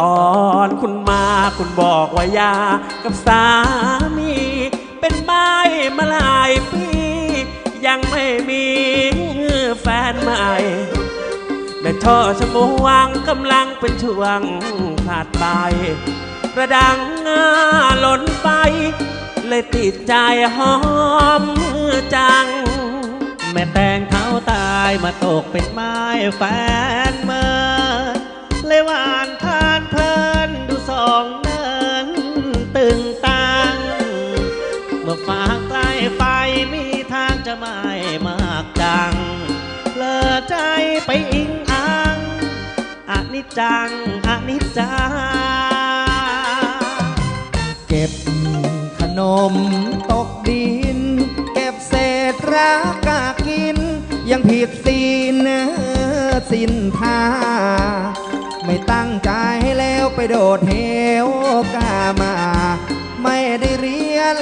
ตอนคุณมาคุณบอกว่ายากับสามี เป็นไม้มาหลายปี ยังไม่มีแฟนใหม่ แม่ช่อชมวงกำลังเป็นช่วงขาดไประดังงาหล่นไป เลยติดใจหอมจัง แม่แตงเขาตายมาตกเป็นไม้แฟนเมินเลยหวานทา เมื่อฟ้าใกล้ไฟมีทางจะไม่มากจังเลอใจไปอิงอังอนิจจังอนิจจาเก็บขนมตกดิน เก็บเศษรักกากิน ยังผิดศีลสินทาไม่ตั้งใจแล้วไปโดดเหวกามา ไม่ได้เรียน